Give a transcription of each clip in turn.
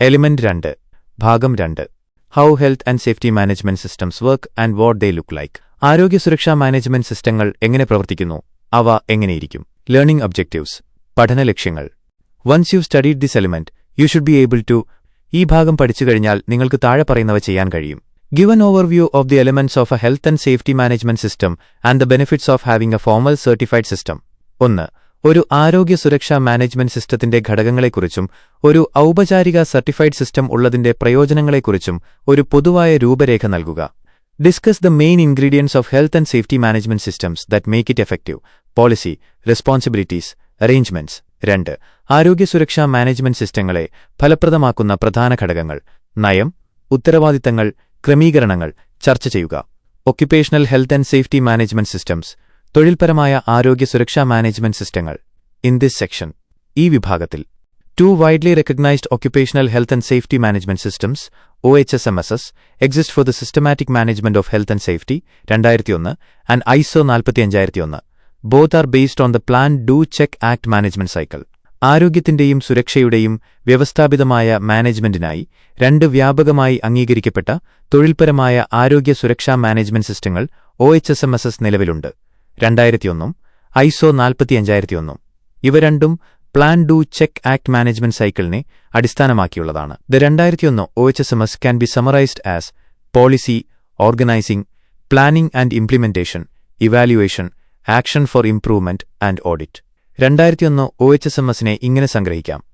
Element രണ്ട്. ഭാഗം രണ്ട്. How health and safety management systems work and what they look like ആരോഗ്യ സുരക്ഷാ മാനേജ്മെന്റ് സിസ്റ്റങ്ങൾ എങ്ങനെ പ്രവർത്തിക്കുന്നു? അവ എങ്ങനെയിരിക്കും? ലേണിംഗ് ഒബ്ജക്റ്റീവ്സ് പഠന ലക്ഷ്യങ്ങൾ. Once you studied this element you should be able to ഈ ഭാഗം പഠിച്ചു കഴിഞ്ഞാൽ നിങ്ങൾക്ക് താഴെ പറയുന്നവ ചെയ്യാൻ കഴിയും. Give an overview of the elements of a health and safety management system and the benefits of having a formal certified system. ഒന്ന് ഒരു ആരോഗ്യ സുരക്ഷാ മാനേജ്മെന്റ് സിസ്റ്റത്തിന്റെ ഘടകങ്ങളെക്കുറിച്ചും ഒരു ഔപചാരിക സർട്ടിഫൈഡ് സിസ്റ്റം ഉള്ളതിന്റെ പ്രയോജനങ്ങളെക്കുറിച്ചും ഒരു പൊതുവായ രൂപരേഖ നൽകുക. Discuss the main ingredients of health and safety management systems that make it effective policy responsibilities arrangements രണ്ട് ആരോഗ്യ സുരക്ഷാ മാനേജ്മെന്റ് സിസ്റ്റങ്ങളെ ഫലപ്രദമാക്കുന്ന പ്രധാന ഘടകങ്ങൾ. നയം ഉത്തരവാദിത്തങ്ങൾ ക്രമീകരണങ്ങൾ ചർച്ച ചെയ്യുക. Occupational health and safety management systems തൊഴിൽപരമായ ആരോഗ്യ സുരക്ഷാ മാനേജ്മെന്റ് സിസ്റ്റങ്ങൾ. ഇൻ ദിസ് സെക്ഷൻ ഈ വിഭാഗത്തിൽ two widely recognised occupational health and safety management systems O H S M S S exist for the systematic management of health and safety രണ്ടായിരത്തിയൊന്ന് and ISO നാൽപ്പത്തിയഞ്ചായിരത്തിയൊന്ന് both are based on the plan do check act management cycle ആരോഗ്യത്തിന്റെയും സുരക്ഷയുടെയും വ്യവസ്ഥാപിതമായ മാനേജ്മെന്റിനായി രണ്ട് വ്യാപകമായി അംഗീകരിക്കപ്പെട്ട തൊഴിൽപരമായ ആരോഗ്യ സുരക്ഷാ management സിസ്റ്റങ്ങൾ O H S M S S നിലവിലുണ്ട്. രണ്ടായിരത്തിയൊന്നും ഐസോ നാൽപ്പത്തിയഞ്ചായിരത്തിയൊന്നും ഇവ രണ്ടും plan do check act management സൈക്കിളിനെ അടിസ്ഥാനമാക്കിയുള്ളതാണ്. The രണ്ടായിരത്തിയൊന്ന് O H S M S can be summarised as policy organising planning and implementation evaluation action for improvement and audit രണ്ടായിരത്തിയൊന്ന് O H S M എസിനെ ഇങ്ങനെ സംഗ്രഹിക്കാം.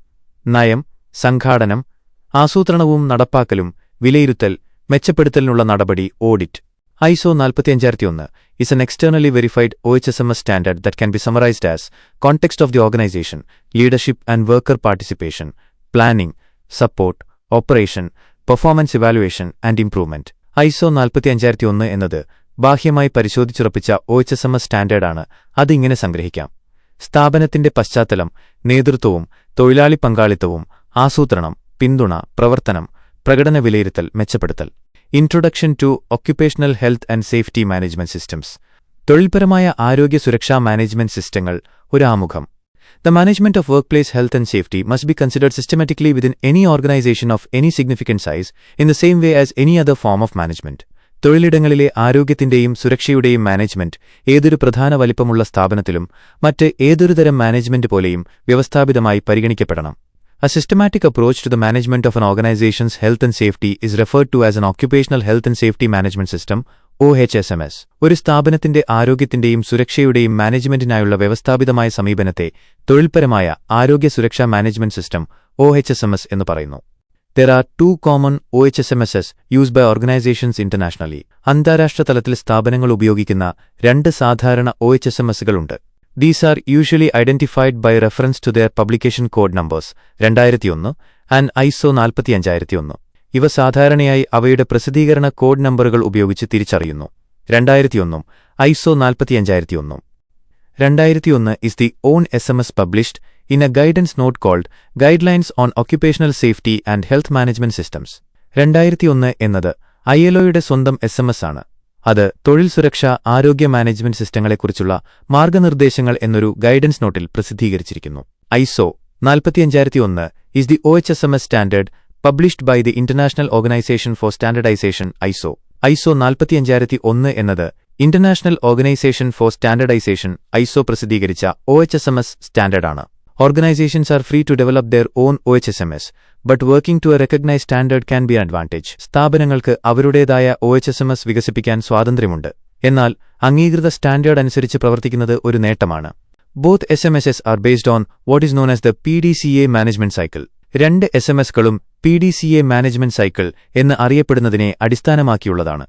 നയം സംഘാടനം ആസൂത്രണവും നടപ്പാക്കലും വിലയിരുത്തൽ മെച്ചപ്പെടുത്തലിനുള്ള നടപടി ഓഡിറ്റ് ഐസോ നാൽപ്പത്തിയഞ്ചായിരത്തിയൊന്ന് is an externally verified OHSMS standard that can be summarized as context of the organization, leadership and worker participation, planning, support, operation, performance evaluation and improvement ISO നാൽപ്പത്തിയഞ്ചായിരത്തിയൊന്ന് എന്നത് ബാഹ്യമായി പരിശോധിച്ചുറപ്പിച്ച O H S M S സ്റ്റാൻഡേർഡാണ് അതിങ്ങനെ സംഗ്രഹിക്കാം. സ്ഥാപനത്തിന്റെ പശ്ചാത്തലം നേതൃത്വവും തൊഴിലാളി പങ്കാളിത്തവും ആസൂത്രണം പിന്തുണ പ്രവർത്തനം പ്രകടന വിലയിരുത്തൽ മെച്ചപ്പെടുത്തൽ. Introduction to occupational health and safety management systems തൊഴിൽപരമായ ആരോഗ്യ സുരക്ഷാ മാനേജ്മെന്റ് സിസ്റ്റങ്ങൾ ഒരു ആമുഖം. The management of workplace health and safety must be considered systematically within any organisation of any significant size in the same way as any other form of management തൊഴിലിടങ്ങളിലെ ആരോഗ്യത്തിന്റെയും സുരക്ഷയുടെയും management ഏതൊരു പ്രധാന വലിപ്പമുള്ള സ്ഥാപനത്തിലും മറ്റ് ഏതൊരു തരം മാനേജ്മെന്റ് പോലെയും വ്യവസ്ഥാപിതമായി പരിഗണിക്കപ്പെടണം. A systematic approach to the management of an organization's health and safety is referred to as an occupational health and safety management system OHSMS. ഒരു സ്ഥാപനത്തിന്റെ ആരോഗ്യത്തിന്റെയും സുരക്ഷയുടെയും മാനേജ്മെന്റിനായുള്ള വ്യവസ്ഥാപിതമായ സമീപനത്തെ തൊഴിൽപരമായ ആരോഗ്യ സുരക്ഷാ മാനേജ്മെന്റ് സിസ്റ്റം OHSMS എന്ന് പറയുന്നു There are two common OHSMSs used by organizations internationally. അന്താരാഷ്ട്ര തലത്തിൽ സ്ഥാപനങ്ങൾ ഉപയോഗിക്കുന്ന രണ്ട് സാധാരണ OHSMSകളുണ്ട് these are usually identified by reference to their publication code numbers രണ്ടായിരത്തിയൊന്ന് and ISO നാൽപ്പത്തിയഞ്ചായിരത്തിയൊന്ന് ഇവ സാധാരണയായി അവയുടെ പ്രസിദ്ധീകരണ കോഡ് നമ്പറുകൾ ഉപയോഗിച്ച് തിരിച്ചറിയുന്നു. രണ്ടായിരത്തിയൊന്നും ഐസോ നാൽപ്പത്തിയഞ്ചായിരത്തിയൊന്നും രണ്ടായിരത്തിയൊന്ന് is the on S M S published in a guidance note called guidelines on occupational safety and health management systems രണ്ടായിരത്തിയൊന്ന് എന്നത് ഐഎൽഒയുടെ സ്വന്തം എസ് എം എസ് ആണ്. അത് തൊഴിൽ സുരക്ഷ ആരോഗ്യ മാനേജ്മെന്റ് സിസ്റ്റങ്ങളെക്കുറിച്ചുള്ള മാർഗനിർദ്ദേശങ്ങൾ എന്നൊരു ഗൈഡൻസ് നോട്ടിൽ പ്രസിദ്ധീകരിച്ചിരിക്കുന്നു. ഐസോ നാൽപ്പത്തിയഞ്ചായിരത്തിയൊന്ന് is the O H S M S standard published by the International Organization for Standardization ISO ISO നാൽപ്പത്തിയഞ്ചായിരത്തി ഒന്ന് എന്നത് International Organization for Standardization ISO പ്രസിദ്ധീകരിച്ച O H S M S സ്റ്റാൻഡേർഡാണ് organisations are free to develop their own OHSMS, but working to a recognized standard can be an advantage സ്ഥാപനങ്ങൾക്ക് അവരുടേതായ S വികസിപ്പിക്കാൻ സ്വാതന്ത്ര്യമുണ്ട്. എന്നാൽ അംഗീകൃത standard അനുസരിച്ച് പ്രവർത്തിക്കുന്നത് ഒരു നേട്ടമാണ്. Both S M S S are based on what is known as the P D C A management cycle രണ്ട് S M എസ്കളും P D C A management cycle എന്ന് അറിയപ്പെടുന്നതിനെ അടിസ്ഥാനമാക്കിയുള്ളതാണ്.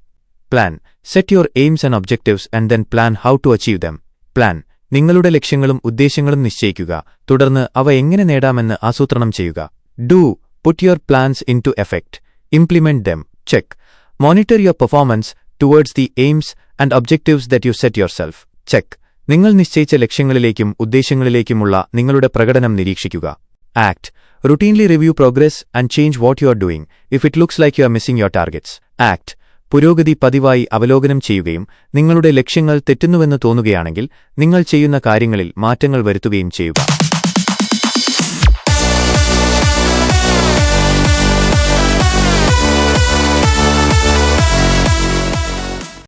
Plan set your aims and objectives and then plan how to achieve them plan നിങ്ങളുടെ ലക്ഷ്യങ്ങളും ഉദ്ദേശങ്ങളും നിശ്ചയിക്കുക. തുടർന്ന് അവ എങ്ങനെ നേടാമെന്ന് ആസൂത്രണം ചെയ്യുക. Do. Put your plans into effect implement them check monitor your performance towards the aims and objectives that you set yourself check നിങ്ങൾ നിശ്ചയിച്ച ലക്ഷ്യങ്ങളിലേക്കും ഉദ്ദേശങ്ങളിലേക്കുമുള്ള നിങ്ങളുടെ പ്രകടനം നിരീക്ഷിക്കുക. Act routinely review progress and change what you are doing if it looks like you are missing your targets act പുരോഗതി പതിവായി അവലോകനം ചെയ്യുകയും നിങ്ങളുടെ ലക്ഷ്യങ്ങൾ തെറ്റുന്നുവെന്ന് തോന്നുകയാണെങ്കിൽ നിങ്ങൾ ചെയ്യുന്ന കാര്യങ്ങളിൽ മാറ്റങ്ങൾ വരുത്തുകയും ചെയ്യുക.